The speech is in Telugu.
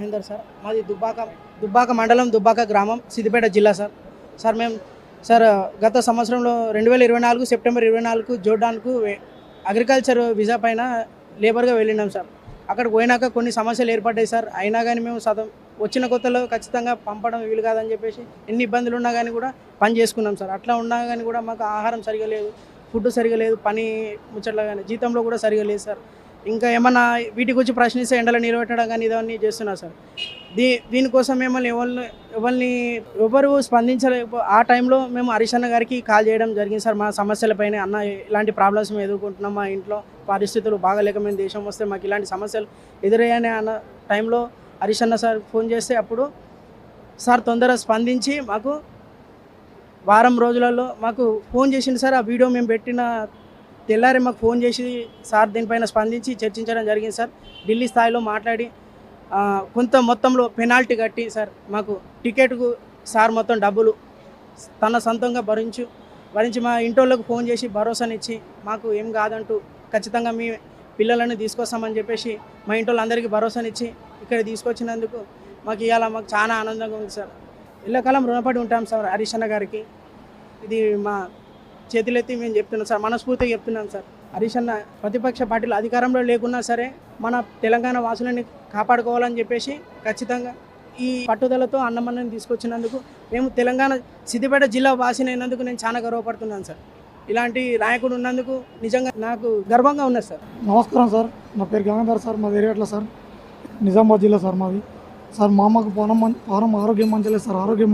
మహేందర్ సార్. మాది దుబ్బాక దుబ్బాక మండలం దుబ్బాక గ్రామం సిద్దిపేట జిల్లా సార్. సార్ మేము సార్ గత సంవత్సరంలో రెండు వేల ఇరవై నాలుగు సెప్టెంబర్ ఇరవై నాలుగు జోర్డాన్కు అగ్రికల్చర్ వీసా పైన లేబర్గా వెళ్ళినాం సార్. అక్కడికి పోయినాక కొన్ని సమస్యలు ఏర్పడ్డాయి సార్. అయినా కానీ మేము సతం వచ్చిన కొత్తలో ఖచ్చితంగా పంపడం వీలు కాదని చెప్పేసి ఎన్ని ఇబ్బందులు ఉన్నా కానీ కూడా పని చేసుకున్నాం సార్. అట్లా ఉన్నా కానీ కూడా మాకు ఆహారం సరిగా లేదు ఫుడ్ సరిగా లేదు పని ముచ్చట్లా కానీ జీతంలో కూడా సరిగా లేదు సార్. ఇంకా ఏమన్నా వీటి గురించి ప్రశ్నిస్తే ఎండలో నిలబెట్టడం కానీ ఇవన్నీ చేస్తున్నారు సార్. దీ దీనికోసం మిమ్మల్ని ఎవరిని ఎవరిని ఎవరు స్పందించలేకపో ఆ టైంలో మేము హరిశన్న అన్న గారికి కాల్ చేయడం జరిగింది సార్. మా సమస్యలపైన అన్న ఇలాంటి ప్రాబ్లమ్స్ మేము ఎదుర్కొంటున్నాం. మా ఇంట్లో పరిస్థితులు బాగాలేక మేము దేశం వస్తే మాకు ఇలాంటి సమస్యలు ఎదురయ్యాయని అన్న టైంలో హరిశన్న అన్న సార్ ఫోన్ చేస్తే అప్పుడు సార్ తొందరగా స్పందించి మాకు వారం రోజులలో మాకు ఫోన్ చేసింది సార్. ఆ వీడియో మేము పెట్టిన తెల్లారి మాకు ఫోన్ చేసి సార్ దీనిపైన స్పందించి చర్చించడం జరిగింది సార్. ఢిల్లీ స్థాయిలో మాట్లాడి కొంత మొత్తంలో పెనాల్టీ కట్టి సార్ మాకు టికెట్కు సార్ మొత్తం డబ్బులు తన సొంతంగా భరించు భరించి మా ఇంటోళ్ళకు ఫోన్ చేసి భరోసానిచ్చి మాకు ఏం కాదంటూ ఖచ్చితంగా మీ పిల్లలను తీసుకొస్తామని చెప్పేసి మా ఇంట్లో అందరికీ భరోసానిచ్చి ఇక్కడ తీసుకొచ్చినందుకు మాకు ఇవాళ మాకు చాలా ఆనందంగా ఉంది సార్. ఇళ్ళకాలం రుణపడి ఉంటాం సార్ హరీష్ గారికి. ఇది మా చేతులెత్తి మేము చెప్తున్నాం సార్ మనస్ఫూర్తిగా చెప్తున్నాం సార్. హరీష్ అన్న ప్రతిపక్ష పార్టీలు అధికారంలో లేకున్నా సరే మన తెలంగాణ వాసులని కాపాడుకోవాలని చెప్పేసి ఖచ్చితంగా ఈ పట్టుదలతో అన్నమన్నని తీసుకొచ్చినందుకు మేము తెలంగాణ సిద్దిపేట జిల్లా వాసినైనందుకు నేను చాలా గర్వపడుతున్నాను సార్. ఇలాంటి నాయకుడు ఉన్నందుకు నిజంగా నాకు గర్వంగా ఉన్నది సార్. నమస్కారం సార్. నా పేరు గంగాధర్ సార్ మాది ఏరియట్ల సార్. నిజామాబాద్ జిల్లా సార్ మాది. సార్ మా అమ్మకు పానం మం- పానం ఆరోగ్యం మంచిలేదు సార్ ఆరోగ్యం